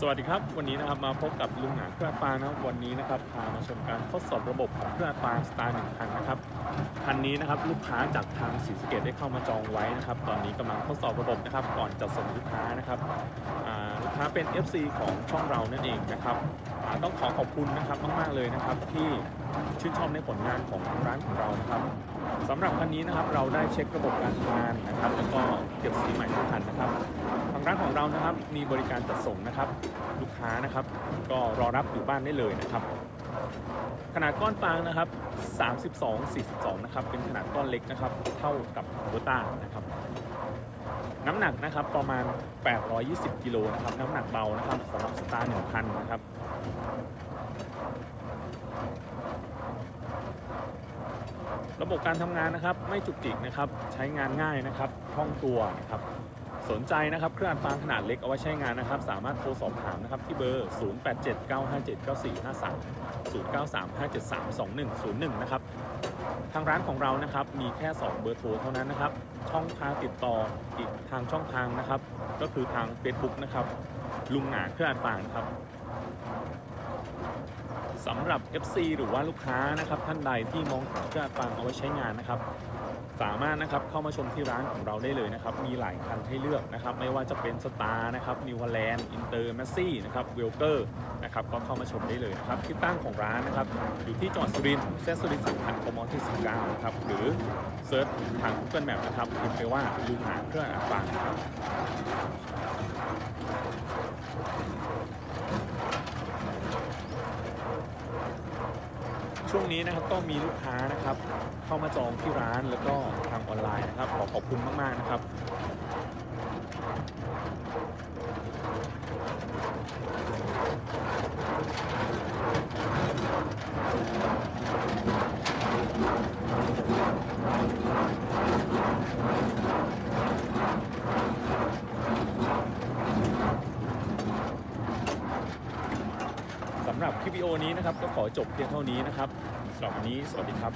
สวัสดีครับ วันนี้นะครับมาพบกับลุงหนาเครื่องอัดฟานะครับวันนี้นะครับพามาชมการทดสอบระบบของเครื่องอัดฟาสตาร์หนึ่งคันนะครับคันนี้นะครับลูกค้าจากทางศรีสะเกดได้เข้ามาจองไว้นะครับ ตอนนี้กำลังทดสอบระบบนะครับ ก่อนจะส่งลูกค้านะครับลูกค้าเป็น FC ของช่องเรานั่นเองนะครับต้องขอขอบคุณนะครับมากๆเลยนะครับ ที่ชื่นชอบในผลงานของทางร้านของเรานะครับ สำหรับคันนี้นะครับเราได้เช็คระบบการทำงานนะครับ แล้วก็เก็บสีใหม่ทุกคันนะครับทางร้านของเรานะครับมีบริการจัดส่งนะครับ ลูกค้านะครับ ก็รอรับอยู่บ้านได้เลยนะครับ ขนาดก้อนฟางนะครับ 32 42 นะครับ เป็นขนาดก้อนเล็กนะครับ เท่ากับโบต้านะครับ น้ำหนักนะครับประมาณ 820 กิโลนะครับ น้ำหนักเบานะครับสำหรับสตาร์1,000 นะครับ ระบบการทำงานนะครับไม่จุกจิกนะครับใช้งานง่ายนะครับคล่องตัวนะครับสนใจนะครับเครื่องอัดฟางขนาดเล็กเอาไว้ใช้งานนะครับ สามารถโทรสอบถามนะครับที่เบอร์ 0879579453 0935732101 นะครับ ทางร้านของเรานะครับมีแค่ 2 เบอร์โทรเท่านั้นนะครับ ช่องทางติดต่ออีกทางช่องทางนะครับ ก็คือทาง Facebook นะครับลุงหนาเครื่องอัดฟางครับ สำหรับ FC หรือว่าลูกค้านะครับท่านใดที่มองหาเครื่องอัดฟางเอาไว้ใช้งานนะครับ สามารถนะครับเข้ามาชมที่ร้านของเราได้เลยนะครับ มีหลายคันให้เลือกนะครับ ไม่ว่าจะเป็นสตาร์นะครับนิวฮอลแลนด์อินเตอร์แมสซี่นะครับเวลเกอร์นะครับก็เข้ามาชมได้เลยนะครับที่ตั้งของร้านนะครับ อยู่ที่จังหวัดสุรินทร์เส้นสุรินทร์สัมพันธ์กมที่19นะครับหรือเซิร์ชทาง Google Map นะครับพิมพ์ไปว่าลุงหาเครื่องอัดฟางนะครับ ช่วงนี้นะครับก็มีลูกค้านะครับ เข้ามาจองที่ร้านแล้วก็ทางออนไลน์นะครับ ขอขอบคุณมาก ๆ นะครับำหรับคลิปวิดีโอนี้นะครับ ก็ขอจบเพียงเท่านี้นะครับสำหรับวันนี้สวัสดีครับ